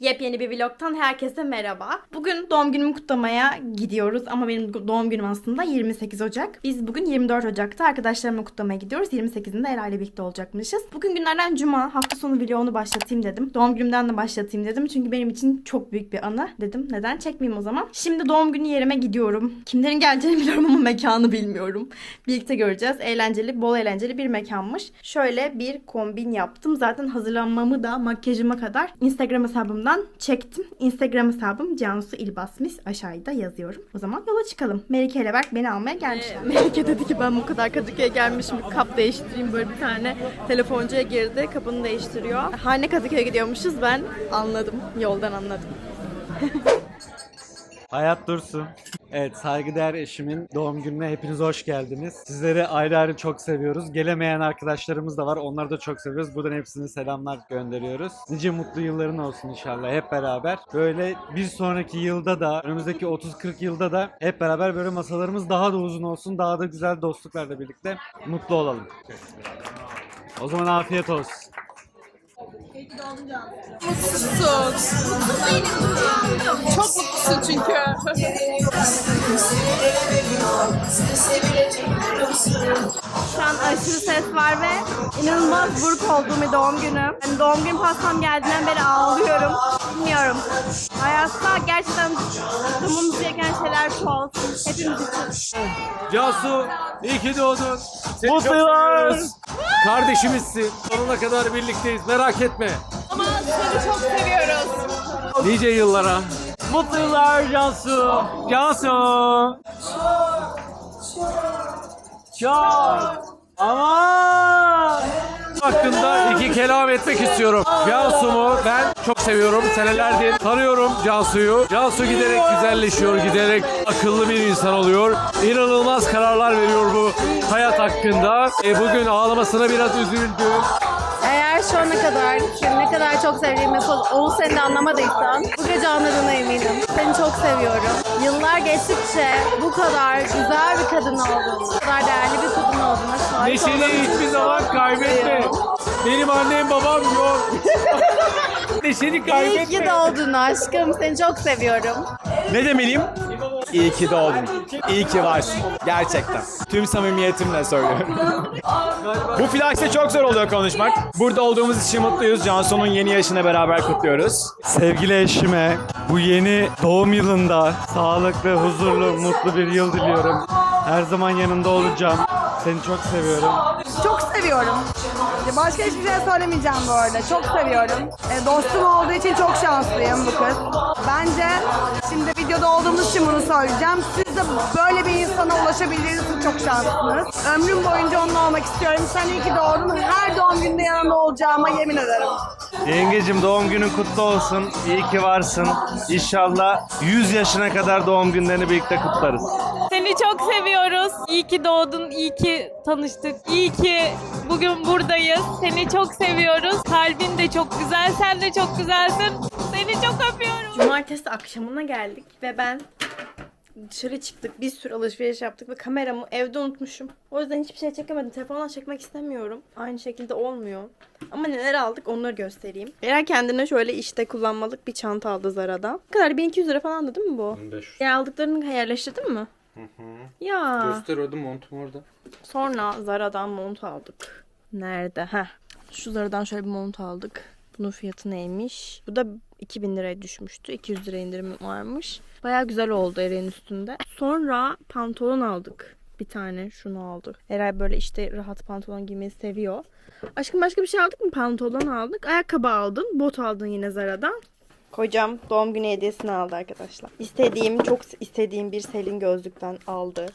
Yepyeni bir vlogtan herkese merhaba. Bugün doğum günümü kutlamaya gidiyoruz ama benim doğum günüm aslında 28 Ocak. Biz bugün 24 Ocak'ta arkadaşlarımla kutlamaya gidiyoruz. 28'inde Ela ile birlikte olacakmışız. Bugün günlerden cuma hafta sonu vlogunu başlatayım dedim. Doğum günümden de başlatayım dedim. Çünkü benim için çok büyük bir anı dedim. Neden çekmeyeyim o zaman? Şimdi doğum günü yerime gidiyorum. Kimlerin geleceğini biliyorum ama mekanı bilmiyorum. Birlikte göreceğiz. Eğlenceli, bol eğlenceli bir mekanmış. Şöyle bir kombin yaptım. Zaten hazırlanmamı da makyajıma kadar Instagram hesabımdan çektim. Instagram hesabım Cansu İlbasmis. Aşağıda yazıyorum. O zaman yola çıkalım. Melike ile Berk beni almaya gelmişler. Melike dedi ki ben bu kadar Kadıköy'e gelmişim. Kap değiştireyim. Böyle bir tane telefoncuya girdi. Kapını değiştiriyor. Hane Kadıköy'e gidiyormuşuz. Ben anladım. Yoldan anladım. Hayat dursun. Evet saygıdeğer eşimin doğum gününe hepiniz hoş geldiniz. Sizleri ayrı ayrı çok seviyoruz. Gelemeyen arkadaşlarımız da var. Onları da çok seviyoruz. Buradan hepsine selamlar gönderiyoruz. Nice mutlu yılların olsun inşallah hep beraber. Böyle bir sonraki yılda da önümüzdeki 30-40 yılda da hep beraber böyle masalarımız daha da uzun olsun. Daha da güzel dostluklarla birlikte mutlu olalım. O zaman afiyet olsun. Mutsuzsun. Çok mutlusun çünkü. Şu an aşırı ses var ve inanılmaz buruk olduğum bir doğum günü. Yani doğum gün pastam geldiğinden beri ağlıyorum. Bilmiyorum. Hayatta gerçekten kutlamamız gereken şeyler çoğalsın. Hepimiz için. Cansu iyi ki doğdun. Seni Mutlu çok seviyoruz. Kardeşimizsin. Sonuna kadar birlikteyiz. Merak etme. Ama seni çok seviyoruz. Nice yıllara. Mutlu yıllar Cansu. Cansu. Çok. Ama. Hakkında iki kelam etmek istiyorum. Cansu'mu ben çok seviyorum. Senelerdir tanıyorum Cansu'yu. Cansu giderek güzelleşiyor, giderek akıllı bir insan oluyor. İnanılmaz kararlar veriyor bu hayat hakkında. E, bugün ağlamasına biraz üzüldüm. Eğer şu ana kadar seni ne kadar çok sevdiğimi son 10 senede anlamadıysan bu gece anladığına eminim. Seni çok seviyorum. Yıllar geçtikçe bu kadar güzel bir kadın olduğunu, bu kadar değerli bir kadın olduğuna şahit Neşeni olduğum hiçbir zaman kaybetme. Benim annem babam yok. Neşeni İyi ki kaybetme. doğdun aşkım. Seni çok seviyorum. Ne demeliyim? İyi ki doğdun. İyi ki varsın. Gerçekten. Tüm samimiyetimle söylüyorum. Bu flakste çok zor oluyor konuşmak. Burada olduğumuz için mutluyuz. Cansu'nun yeni yaşına beraber kutluyoruz. Sevgili eşime bu yeni doğum yılında sağlıklı, huzurlu, mutlu bir yıl diliyorum. Her zaman yanında olacağım. Seni çok seviyorum. Çok seviyorum. Başka hiçbir şey söylemeyeceğim bu arada. Çok seviyorum. E, dostum olduğu için çok şanslıyım bu kız. Bence şimdi videoda olduğumuz için bunu söyleyeceğim. Siz de böyle bir insana ulaşabildiğiniz için çok şanslısınız. Ömrüm boyunca onunla olmak istiyorum. Sen iyi ki doğdun. Her doğum gününde yanında olacağıma yemin ederim. Yengecim doğum günün kutlu olsun. İyi ki varsın. İnşallah 100 yaşına kadar doğum günlerini birlikte kutlarız. Seni çok seviyoruz. İyi ki doğdun, iyi ki tanıştık. İyi ki bugün buradayız. Seni çok seviyoruz. Kalbin de çok güzel, sen de çok güzelsin. Seni çok öpüyorum. Cumartesi akşamına geldik ve ben dışarı çıktık. Bir sürü alışveriş yaptık ve kameramı evde unutmuşum. O yüzden hiçbir şey çekemedim. Telefondan çekmek istemiyorum. Aynı şekilde olmuyor. Ama neler aldık onları göstereyim. Eren kendine şöyle işte kullanmalık bir çanta aldı Zara'dan. Ne kadar 1200 lira falan değil mi bu? 1500. Yer aldıklarını yerleştirdin mi? Ya. Göster orada montum orada. Sonra Zara'dan mont aldık. Nerede? Heh. Şu Zara'dan şöyle bir mont aldık. Bunun fiyatı neymiş? Bu da 2000 liraya düşmüştü. 200 lira indirim varmış. Baya güzel oldu Eren'in üstünde. Sonra pantolon aldık. Bir tane şunu aldık. Eren böyle işte rahat pantolon giymeyi seviyor. Aşkım başka bir şey aldık mı? Pantolon aldık. Ayakkabı aldın. Bot aldın yine Zara'dan. Kocam doğum günü hediyesini aldı arkadaşlar. İstediğim, çok istediğim bir Selin gözlükten aldı.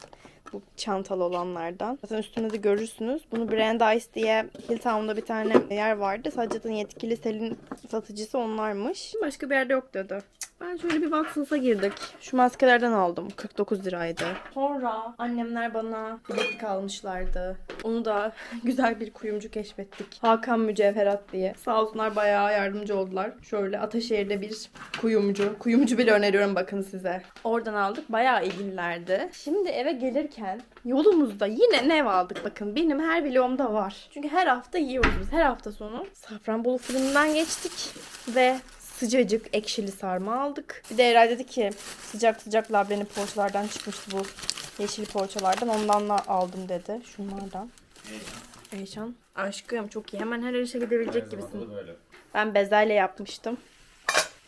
Bu çantalı olanlardan. Zaten üstünde de görürsünüz. Bunu Brandeis diye Hilltown'da bir tane yer vardı. Sadece yetkili Selin satıcısı onlarmış. Başka bir yerde yok dedi. Ben şöyle bir Watson's'a girdik. Şu maskelerden aldım. 49 liraydı. Sonra annemler bana bileklik almışlardı. Onu da güzel bir kuyumcu keşfettik. Hakan Mücevherat diye. Sağ olsunlar bayağı yardımcı oldular. Şöyle Ataşehir'de bir kuyumcu. Kuyumcu bile öneriyorum bakın size. Oradan aldık. Bayağı ilgililerdi. Şimdi eve gelirken yolumuzda yine ne aldık bakın. Benim her vlogumda var. Çünkü her hafta yiyoruz biz. Her hafta sonu Safranbolu fırından geçtik ve sıcacık ekşili sarma aldık. Bir de Eray dedi ki sıcak sıcak labnenin poğaçalardan çıkmıştı bu yeşil poğaçalardan. Ondan da aldım dedi. Şunlardan. Eyşan. Aşkım çok iyi. Hemen her işe gidebilecek gibisin. Ben bezelye yapmıştım.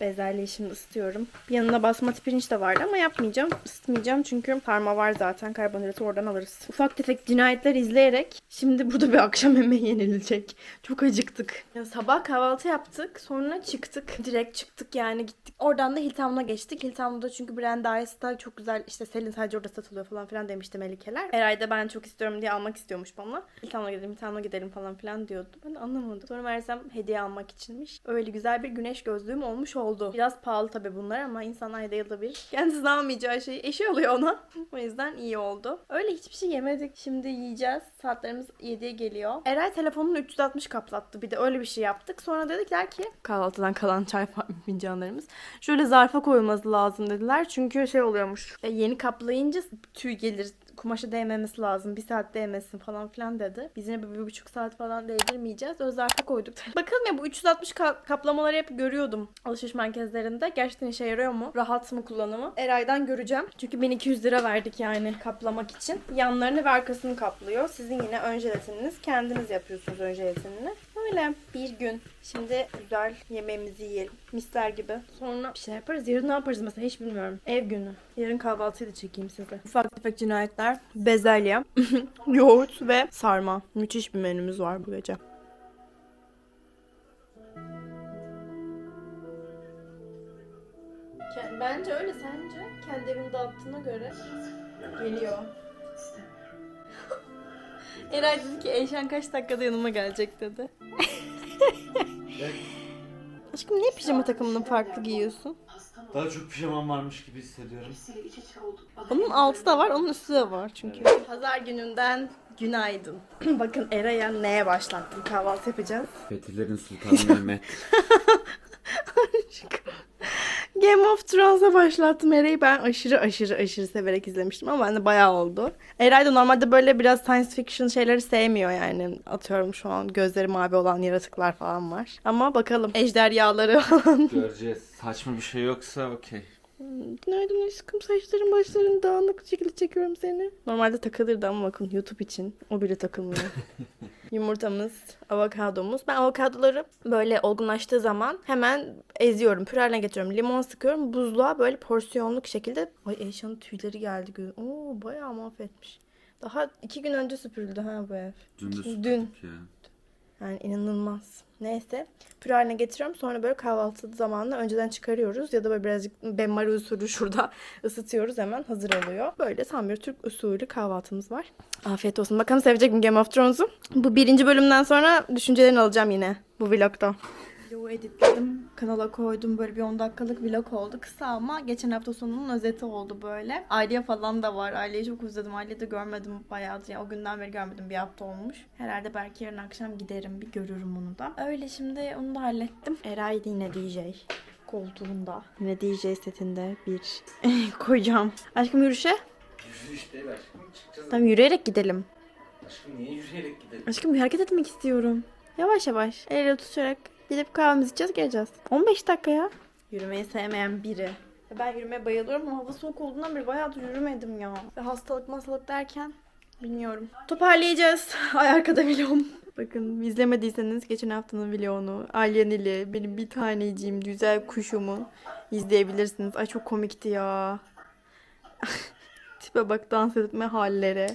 Bezelyeyi şimdi ısıtıyorum. Yanına basmati pirinç de vardı ama yapmayacağım. Isıtmayacağım çünkü parma var zaten. Karbonhidratı oradan alırız. Ufak tefek cinayetler izleyerek şimdi burada bir akşam yemeği yenilecek. Çok acıktık. Ya sabah kahvaltı yaptık. Sonra çıktık. Direkt çıktık yani gittik. Oradan da Hiltam'la geçtik. Hiltam'da çünkü Brandeis'ta çok güzel işte Selin sadece orada satılıyor falan filan demişti Melikeler. Eray da ben çok istiyorum diye almak istiyormuş bana. Hiltam'la gidelim, Hiltam'la gidelim falan filan diyordu. Ben anlamadım. Sonra Mersem hediye almak içinmiş. Öyle güzel bir güneş gözlüğüm olmuş oldu. Biraz pahalı tabii bunlar ama insan ayda yılda bir kendisi almayacağı şeyi eşi alıyor ona. o yüzden iyi oldu. Öyle hiçbir şey yemedik. Şimdi yiyeceğiz. Saatlerimiz 7'ye geliyor. Eray telefonunu 360 kaplattı. Bir de öyle bir şey yaptık. Sonra dedikler ki kahvaltıdan kalan çay fincanlarımız şöyle zarfa koyulması lazım dediler. Çünkü şey oluyormuş. e, yeni kaplayınca tüy gelir kumaşa değmemesi lazım. Bir saat değmesin falan filan dedi. Biz yine bir, bir buçuk saat falan değdirmeyeceğiz. Öz zarfa koyduk. Bakalım ya bu 360 ka- kaplamaları hep görüyordum alışveriş merkezlerinde. Gerçekten işe yarıyor mu? Rahat mı kullanımı? Eray'dan göreceğim. Çünkü 1200 lira verdik yani kaplamak için. Yanlarını ve arkasını kaplıyor. Sizin yine ön jelatininiz. Kendiniz yapıyorsunuz ön jelatinini. Öyle bir gün. Şimdi güzel yemeğimizi yiyelim. Misler gibi. Sonra bir şey yaparız. Yarın ne yaparız mesela hiç bilmiyorum. Ev günü. Yarın kahvaltıyı da çekeyim size. Ufak tefek cinayetler. Bezelye, yoğurt ve sarma. Müthiş bir menümüz var bu gece. Bence öyle sence. Kendi evini dağıttığına göre geliyor. Eray dedi ki Eyşan kaç dakikada yanıma gelecek dedi. Aşkım niye pijama takımını farklı giyiyorsun? Daha çok pijamam varmış gibi hissediyorum. Onun altı da var, onun üstü de var çünkü. Pazar gününden günaydın. Bakın Eray'a neye başlattım? Kahvaltı yapacağız. Fethilerin Sultanı Mehmet. Game of Thrones'a başlattım Eray'ı. Ben aşırı aşırı aşırı severek izlemiştim ama ben de bayağı oldu. Eray da normalde böyle biraz science fiction şeyleri sevmiyor yani. Atıyorum şu an gözleri mavi olan yaratıklar falan var. Ama bakalım ejderhaları falan. Göreceğiz. Saçma bir şey yoksa okey. Günaydın aşkım saçların başların dağınık şekilde çekiyorum seni. Normalde takılırdı ama bakın YouTube için o bile takılmıyor. Yumurtamız, avokadomuz. Ben avokadoları böyle olgunlaştığı zaman hemen eziyorum. Püre haline getiriyorum. Limon sıkıyorum. Buzluğa böyle porsiyonluk şekilde. Ay Eyşan'ın tüyleri geldi. Gö- Oo bayağı mahvetmiş. Daha iki gün önce süpürüldü ha bu ev. Dün de Dün. ya. Yani inanılmaz. Neyse. Püre haline getiriyorum. Sonra böyle kahvaltı zamanında önceden çıkarıyoruz. Ya da böyle birazcık benmari usulü şurada ısıtıyoruz. Hemen hazır oluyor. Böyle tam bir Türk usulü kahvaltımız var. Afiyet olsun. Bakalım sevecek mi Game of Thrones'u? Bu birinci bölümden sonra düşüncelerini alacağım yine bu vlogda. Videoyu editledim. Kanala koydum. Böyle bir 10 dakikalık vlog oldu. Kısa ama geçen hafta sonunun özeti oldu böyle. Aileye falan da var. Aileyi çok özledim. Aileyi de görmedim bayağıdır. Yani o günden beri görmedim. Bir hafta olmuş. Herhalde belki yarın akşam giderim. Bir görürüm onu da. Öyle şimdi onu da hallettim. Eray yine DJ koltuğunda. Yine DJ setinde bir koyacağım. Aşkım yürüyüşe. Yürüyüş değil aşkım. Çıkacağız. Tamam yürüyerek gidelim. Aşkım niye yürüyerek gidelim? Aşkım bir hareket etmek istiyorum. Yavaş yavaş. El ele tutarak gidip kahvemizi içeceğiz geleceğiz. 15 dakika ya. Yürümeyi sevmeyen biri. Ben yürümeye bayılıyorum ama hava soğuk olduğundan beri bayağıdır yürümedim ya. Ve hastalık masalık derken bilmiyorum. Toparlayacağız. Ay arkada vlogum. Bakın izlemediyseniz geçen haftanın vlogunu Alyan ile benim bir taneciğim güzel kuşumu izleyebilirsiniz. Ay çok komikti ya. Tipe bak dans etme halleri.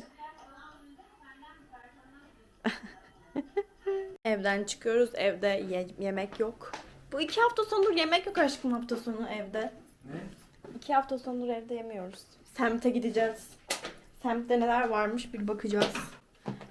Evden çıkıyoruz. Evde ye- yemek yok. Bu iki hafta sondur yemek yok aşkım hafta sonu evde. Ne? İki hafta sondur evde yemiyoruz. Semte gideceğiz. Semtte neler varmış bir bakacağız.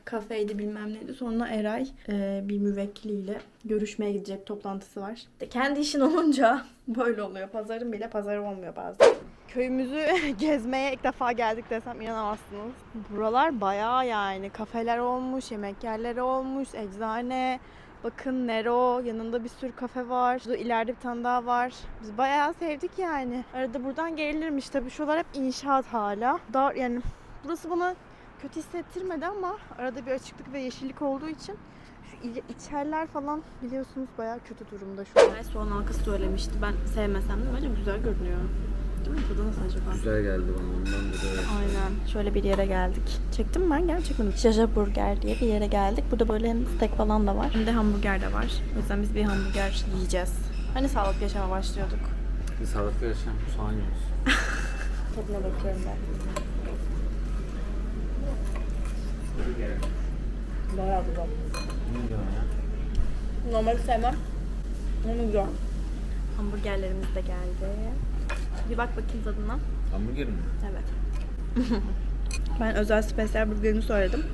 Kafeydi bilmem neydi. Sonra Eray e, bir müvekkiliyle görüşmeye gidecek toplantısı var. De kendi işin olunca böyle oluyor. Pazarın bile pazarı olmuyor bazen. Köyümüzü gezmeye ilk defa geldik desem inanamazsınız. Buralar bayağı yani kafeler olmuş, yemek yerleri olmuş, eczane. Bakın Nero, yanında bir sürü kafe var. Şurada ileride bir tane daha var. Biz bayağı sevdik yani. Arada buradan gelirmiş tabii. Şuralar hep inşaat hala. Dar yani burası bana kötü hissettirmedi ama arada bir açıklık ve yeşillik olduğu için içerler falan biliyorsunuz bayağı kötü durumda şu an. Soğan halkası söylemişti. Ben sevmesem de bence güzel görünüyor. Değil mi? Tadı nasıl acaba? Güzel geldi bana ondan da Aynen. Şöyle bir yere geldik. Çektim mi ben gerçekten. Jaja Burger diye bir yere geldik. Burada böyle hem steak falan da var. Hem de hamburger de var. O yüzden biz bir hamburger yiyeceğiz. Hani sağlıklı yaşama başlıyorduk. Sağlıklı yaşam soğan yiyoruz. Tadına bakıyorum ben. Bayağı güzel. Ne diyorsun ya? Normalde sevmem. Ama güzel. Hamburgerlerimiz de geldi. Bir bak bakayım tadına. Hamburger mi? Evet. ben özel spesiyel burgerini söyledim.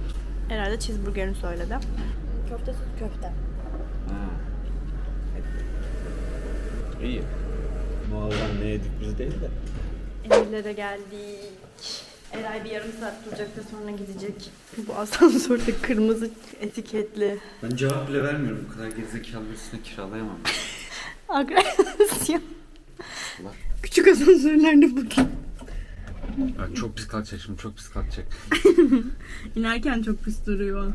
Herhalde cheeseburgerini söyledi. Köfte süt köfte. Ha. İyi. Muazzam ne yedik biz değil de. Emirlere geldik. Eray bir yarım saat duracak da sonra gidecek. Bu asansörde kırmızı etiketli. Ben cevap bile vermiyorum. Bu kadar gerizekalı birisine kiralayamam. Agresyon. Küçük asansörlerde bugün. Bak çok pis kalkacak şimdi çok pis kalkacak. İnerken çok pis duruyor.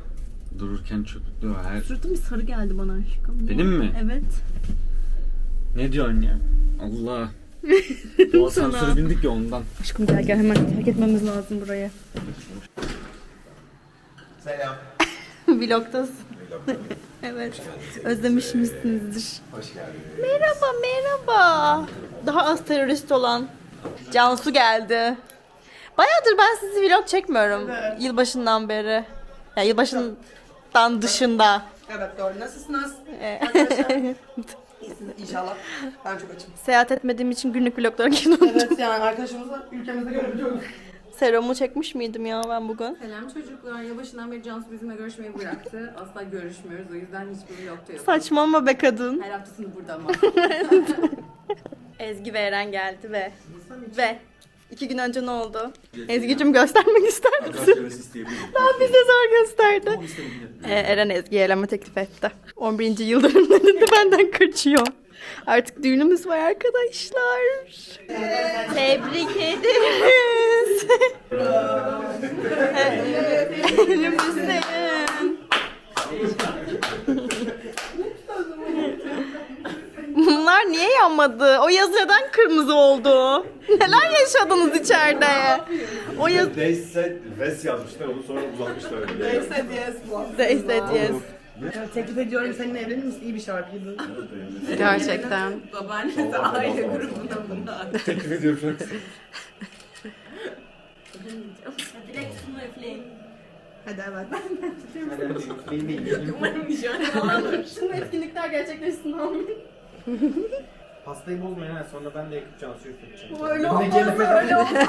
Dururken çok Dur, her... Suratım bir sarı geldi bana aşkım. Niye? Benim mi? Evet. Ne diyorsun ya? Allah. Bu asansöre bindik ya ondan. Aşkım gel gel hemen terk etmemiz lazım burayı. Selam. Vlogtasın. Evet. Özlemiş misinizdir? Hoş geldiniz. Merhaba merhaba. Daha az terörist olan Cansu geldi. Bayağıdır ben sizi vlog çekmiyorum. Yılbaşından beri. Ya yılbaşından dışında. Evet doğru. Nasılsınız? Ee, İyisiniz inşallah. Ben çok açım. Seyahat etmediğim için günlük vloglara girdim. Evet yani arkadaşımızla ülkemizde görebiliyoruz. Serumu çekmiş miydim ya ben bugün? Selam çocuklar. Yılbaşından beri Cansu bizimle görüşmeyi bıraktı. Asla görüşmüyoruz. O yüzden hiçbir vlogda yok. Saçmalama be kadın. Her haftasında burada ama. Ezgi ve Eren geldi ve ve iki gün önce ne oldu? Ezgi'cim göstermek ister misin? Daha bize zor gösterdi. Ee, Eren Ezgi'ye evlenme teklif etti. 11. yıl dönümlerinde benden kaçıyor. Artık düğünümüz var arkadaşlar. Tebrik ederiz. Elimizin. Bunlar niye yanmadı? O yaz neden kırmızı oldu? Neler yaşadınız içeride? O yaz... They said Wes yazmışlar onu sonra uzatmışlar öyle. They said yes. Teklif ediyorum seninle evlenir misin? İyi bir şarkıydı. Gerçekten. Babaannesi aile grubunda bunlar. Teklif ediyorum an. Hadi evet. Şimdi etkinlikler gerçekleşsin amin. Pastayı bozmayın ha sonra ben de yakıp Cansu'yu. Öyle olmaz, öyle olmaz.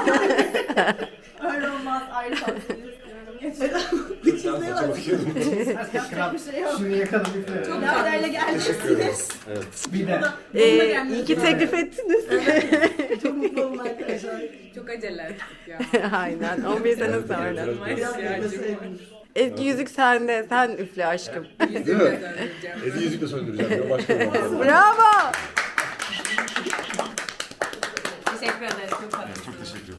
öyle olmaz. Ayrı tatlıyız. Saça bakıyordum. Şunu yakalım üfle. Biraderle gelmişsiniz. Bir de. Ee, iyi ki teklif ettiniz. Çok acele ettik ya. Aynen 11 sene sonra. Var. Eski yüzük sende. Sen üfle aşkım. Değil mi? Ezi yüzükle söndüreceğim. Başka bir Bravo. Teşekkür ederiz. Çok. Çok teşekkür ederim.